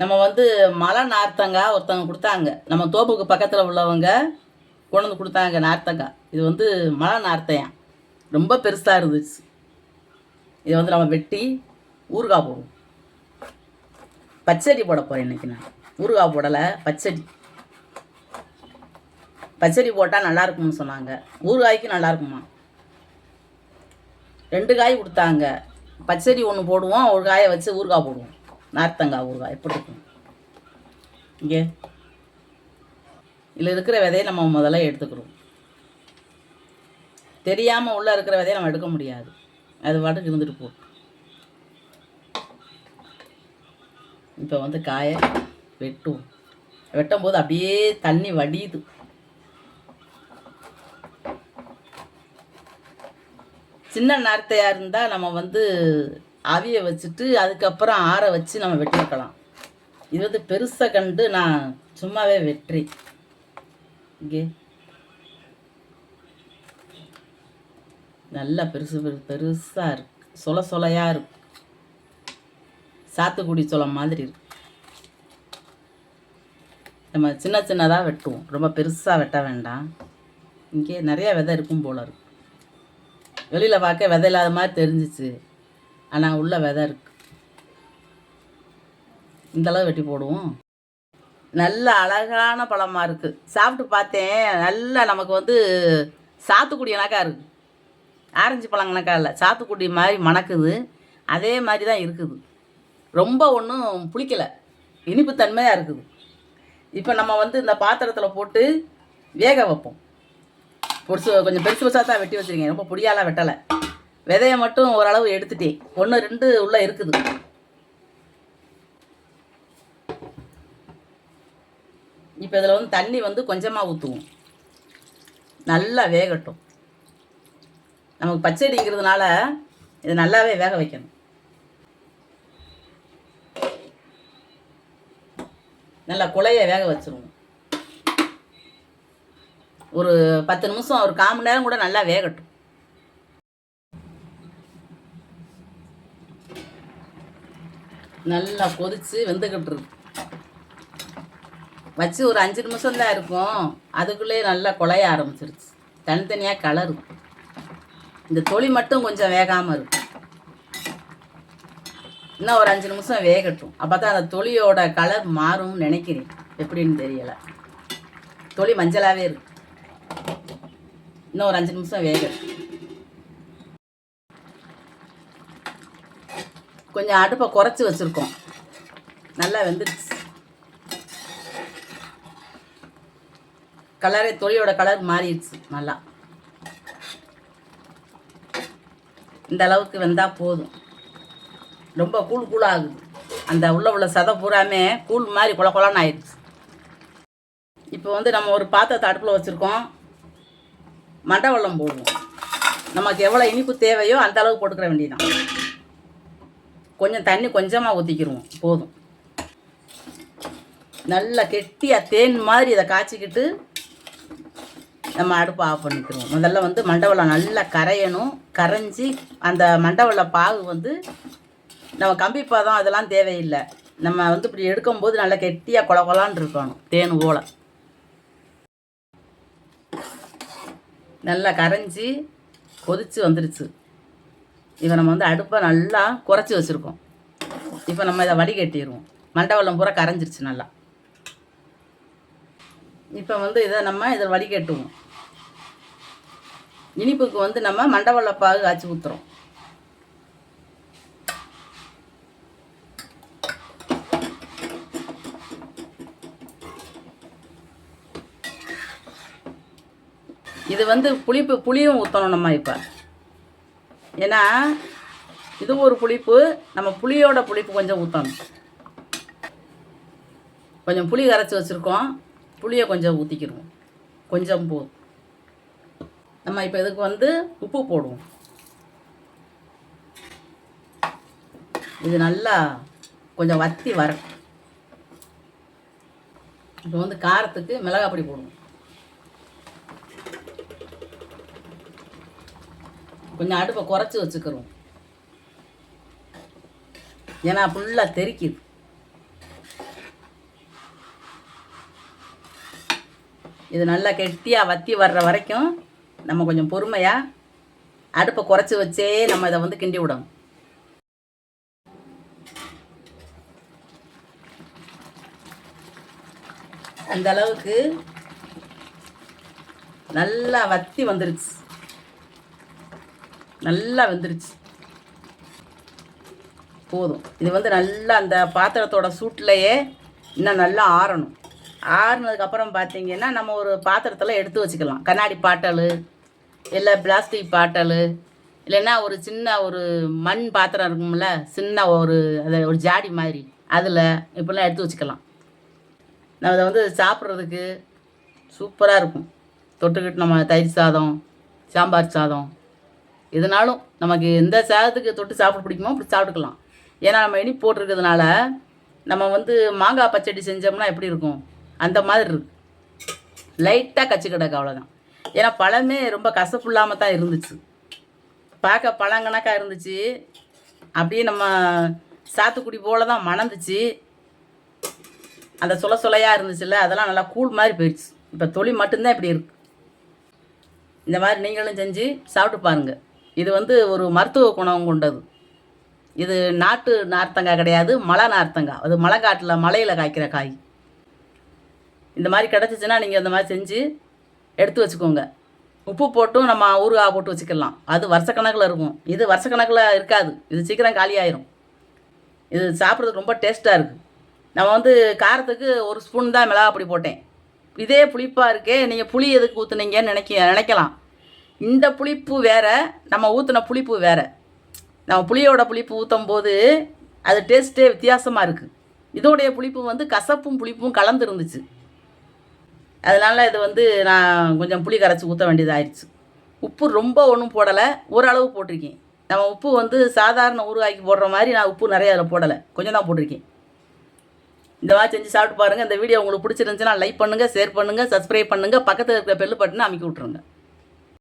நம்ம வந்து மலை நார்த்தங்காய் ஒருத்தவங்க கொடுத்தாங்க. நம்ம தோப்புக்கு பக்கத்தில் உள்ளவங்க கொண்டு வந்து கொடுத்தாங்க நார்த்தங்காய் இது வந்து மலை நார்த்தையான் ரொம்ப பெருசாக இருந்துச்சு. இதை வந்து நம்ம வெட்டி ஊறுகாய் போடுவோம். பச்சடி போட போகிறேன் இன்னைக்கு நான். ஊறுகாய் போடலை பச்சடி. பச்சடி போட்டால் நல்லா இருக்கும்னு சொன்னாங்க. ஊறுகாய்க்கு நல்லா இருக்குமா? ரெண்டு காய் கொடுத்தாங்க. பச்சடி ஒன்று போடுவோம் ஒரு காயை வச்சு ஊறுகாய் போடுவோம். நார்த்தங்காய் ஊறுகாய் எப்படி இருக்கும் இங்கே. இதில் இருக்கிற விதையை நம்ம முதல்ல எடுத்துக்கிறோம். தெரியாமல் உள்ளே இருக்கிற விதையை நம்ம எடுக்க முடியாது. அது பாட்டுக்கு இருந்துட்டு போ இப்போ வந்து காயை வெட்டுவோம். வெட்டும் போது அப்படியே தண்ணி வடியுது. சின்ன நார்த்தையாக இருந்தால் நம்ம வந்து அவிய வச்சுட்டு அதுக்கப்புறம் ஆற வச்சு நம்ம வெட்டிருக்கலாம். இது வந்து பெருசாக கண்டு நான் சும்மாவே வெற்றி இங்கே. நல்லா பெருசு பெரு பெருசாக இருக்கு. சொல சொலையாக இருக்கு. சாத்துக்குடி சொலம் மாதிரி இருக்கு. நம்ம சின்ன சின்னதாக வெட்டுவோம். ரொம்ப பெருசாக வெட்ட வேண்டாம். இங்கே நிறைய விதை இருக்கும் போல இருக்கு. வெளியில் பார்க்க விதை இல்லாத மாதிரி தெரிஞ்சிச்சு. ஆனால் உள்ள விதை இருக்கு. இந்தளவு வெட்டி போடுவோம். நல்ல அழகான பழமாக இருக்குது சாப்பிட்டு பார்த்தேன். நல்லா நமக்கு வந்து சாத்துக்குடியனாக்கா இருக்குது ஆரஞ்சு பழங்கனாக்கா இல்லை. சாத்துக்குடி மாதிரி மணக்குது. அதே மாதிரி தான் இருக்குது. ரொம்ப ஒன்றும் புளிக்கலை. இனிப்புத்தன்மையாக இருக்குது. இப்போ நம்ம வந்து இந்த பாத்திரத்தில் போட்டு வேக வைப்போம். பொடிசு கொஞ்சம் பெருசு பெருசாக தான் வெட்டி வச்சுருக்கேன். ரொம்ப பொடியாலாம் வெட்டலை. விதையை மட்டும் ஓரளவு எடுத்துட்டேன் ஒன்று ரெண்டு உள்ளே இருக்குது. இப்போ இதில் வந்து தண்ணி வந்து கொஞ்சமாக ஊற்றுவோம் நல்லா வேகட்டும். நமக்கு பச்சடிங்கிறதுனால இது நல்லாவே வேக வைக்கணும். நல்லா குழைய வேக வச்சுருவோம். ஒரு பத்து நிமிஷம் ஒரு கால் மணி நேரம் கூட நல்லா வேகட்டும். நல்லா கொதிச்சு வெந்துக்கிட்டு இருக்கு வச்சு ஒரு அஞ்சு நிமிஷம் தான் இருக்கும். அதுக்குள்ளேயே நல்லா குழைய ஆரம்பிச்சிருச்சு. தனித்தனியாக கலரு இந்த தொளி மட்டும் கொஞ்சம் வேகாமல் இருக்கும். இன்னும் ஒரு அஞ்சு நிமிஷம் வேகட்டும். அப்போ தான் அந்த தொளியோட கலர் மாறும்னு நினைக்கிறேன். எப்படின்னு தெரியலை. தொளி மஞ்சளாகவே இருக்கு. இன்னும் ஒரு அஞ்சு நிமிஷம் வேகட்டும். கொஞ்சம் அடுப்பை குறைச்சி வச்சுருக்கோம். நல்லா வெந்துருச்சு கலரே தொழியோட கலர் மாறிடுச்சு நல்லா. இந்த அளவுக்கு வெந்தால் போதும். ரொம்ப கூழ் கூழாகுது. அந்த உள்ள உள்ள சதை பூராமே கூழ் மாதிரி குல குலன்னு ஆயிடுச்சு. இப்போ வந்து நம்ம ஒரு பாத்திரத்தை அடுப்பில் வச்சுருக்கோம். மண்டவெல்லம் போடுவோம். நமக்கு எவ்வளோ இனிப்பு தேவையோ அந்த அளவுக்கு போட்டுக்கிற வேண்டியதான் கொஞ்சம் தண்ணி கொஞ்சமாக ஊற்றிக்கிடுவோம் போதும். நல்லா கெட்டியாக தேன் மாதிரி இதை காய்ச்சிக்கிட்டு நம்ம அடுப்பை ஆஃப் பண்ணிக்கிருவோம் முதல்ல வந்து மண்டவளம் நல்லா கரையணும். கரைஞ்சி அந்த மண்டவள பாகு வந்து நம்ம கம்பி பாதம் அதெல்லாம் தேவையில்லை. நம்ம வந்து இப்படி எடுக்கும்போது நல்லா கெட்டியாக கொல கொலான்னு இருக்கணும். தேன் ஓலை. நல்லா கரைஞ்சி கொதிச்சு வந்துருச்சு. இப்போ நம்ம வந்து அடுப்பை நல்லா குறைச்சி வச்சுருக்கோம். இப்போ நம்ம இதை வடிகட்டிடுவோம் மண்டவெல்லம் பூரா கரைஞ்சிருச்சு நல்லா. இப்போ வந்து இதை நம்ம இதை வடிகட்டுவோம் இனிப்புக்கு வந்து நம்ம மண்டவெல்ல காய்ச்சி ஊற்றுறோம் இது வந்து புளிப்பு புளியும் ஊற்றணும் நம்ம இப்போ. ஏன்னா இது ஒரு புளிப்பு. நம்ம புளியோட புளிப்பு கொஞ்சம் ஊற்றணும் கொஞ்சம் புளி கரைச்சி வச்சுருக்கோம். புளியை கொஞ்சம் ஊற்றிக்கிடுவோம் கொஞ்சம் போதும் நம்ம இப்போ இதுக்கு வந்து உப்பு போடுவோம். இது நல்லா கொஞ்சம் வத்தி வர. இப்போ வந்து காரத்துக்கு மிளகாப்பொடி போடுவோம். கொஞ்சம் அடுப்பை குறைச்சி வச்சுக்கிறோம். ஏன்னா ஃபுல்லாக தெறிக்குது இது நல்லா கெட்டியாக வத்தி வர்ற வரைக்கும் நம்ம கொஞ்சம் பொறுமையாக அடுப்பை குறைச்சி வச்சே நம்ம இதை வந்து கிண்டி விடணும். அந்த அளவுக்கு நல்லா வத்தி வந்துருச்சு. நல்லா வெந்துருச்சு. போதும். இது வந்து நல்லா அந்த பாத்திரத்தோட சூட்லேயே இன்னும் நல்லா ஆறணும். ஆறுனதுக்கப்புறம் பார்த்தீங்கன்னா நம்ம ஒரு பாத்திரத்தில் எடுத்து வச்சுக்கலாம். கண்ணாடி பாட்டல் இல்லை பிளாஸ்டிக் பாட்டல் இல்லைன்னா ஒரு சின்ன ஒரு மண் பாத்திரம் இருக்கும்ல சின்ன ஒரு அது ஒரு ஜாடி மாதிரி. அதில் இப்படிலாம் எடுத்து வச்சுக்கலாம். நம்ம அதை வந்து சாப்பிட்றதுக்கு சூப்பராக இருக்கும். தொட்டுக்கிட்டு நம்ம தயிர் சாதம் சாம்பார் சாதம் எதுனாலும் நமக்கு எந்த சேதத்துக்கு தொட்டு சாப்பிட பிடிக்குமோ அப்படி சாப்பிட்டுக்கலாம். ஏன்னா நம்ம இனி போட்டிருக்கிறதுனால நம்ம வந்து மாங்காய் பச்சடி செஞ்சோம்னா எப்படி இருக்கும்? அந்த மாதிரி இருக்கு. லைட்டாக கச்சி கிடக்கு அவ்வளோதான் ஏன்னா பழமே ரொம்ப கசப்பு இல்லாமல் தான் இருந்துச்சு. பார்க்க பழங்கணக்காக இருந்துச்சு. அப்படியே நம்ம சாத்துக்குடி போல தான் மணந்துச்சு. அந்த சுல சுலையாக இருந்துச்சுல்ல அதெல்லாம் நல்லா கூழ் மாதிரி போயிடுச்சு இப்போ தொழில் மட்டும்தான் இப்படி இருக்குது இந்த மாதிரி நீங்களும் செஞ்சு சாப்பிட்டு பாருங்கள் இது வந்து ஒரு மருத்துவ குணம் கொண்டது. இது நாட்டு நார்த்தங்காய் கிடையாது மலை நார்த்தங்காய் அது மலை காட்டில் மலையில் காய்க்கிற காய். இந்த மாதிரி கிடச்சிச்சின்னா நீங்கள் இந்த மாதிரி செஞ்சு எடுத்து வச்சுக்கோங்க. உப்பு போட்டும் நம்ம ஊறுகாய் போட்டு வச்சுக்கலாம். அது வருஷக்கணக்கில் இருக்கும். இது வருஷக்கணக்கில் இருக்காது. இது சீக்கிரம் காலியாயிரும். இது சாப்பிட்றதுக்கு ரொம்ப டேஸ்ட்டாக இருக்குது நம்ம வந்து காரத்துக்கு ஒரு ஸ்பூன் தான் மிளகா பொடி போட்டேன். இதே புளிப்பாக இருக்கே நீங்கள் புளி எதுக்கு ஊற்றுனீங்கன்னு நினைக்க நினைக்கலாம். இந்த புளிப்பு வேற நம்ம ஊற்றின புளிப்பு வேற. நம்ம புளியோட புளிப்பு ஊற்றும் போது அது டேஸ்ட்டே வித்தியாசமாக இருக்குது இதோடைய புளிப்பு வந்து கசப்பும் புளிப்பும் கலந்து இருந்துச்சு அதனால் இது வந்து நான் கொஞ்சம் புளி கரைச்சி ஊற்ற வேண்டியதாகிடுச்சு உப்பு ரொம்ப ஒன்றும் போடலை ஓரளவு போட்டிருக்கேன். நம்ம உப்பு வந்து சாதாரண ஊறுகாய்க்கு போடுற மாதிரி நான் உப்பு நிறைய அதில் போடலை. கொஞ்சம் தான் போட்டிருக்கேன். இந்த மாதிரி செஞ்சு சாப்பிட்டு பாருங்கள் இந்த வீடியோ உங்களுக்கு பிடிச்சிருந்துச்சுன்னா லைக் பண்ணுங்கள் ஷேர் பண்ணுங்கள் சப்ஸ்கிரைப் பண்ணுங்கள் பக்கத்தில் இருக்கிற பெல்லு பட்டனை அமைக்கி விட்ருங்க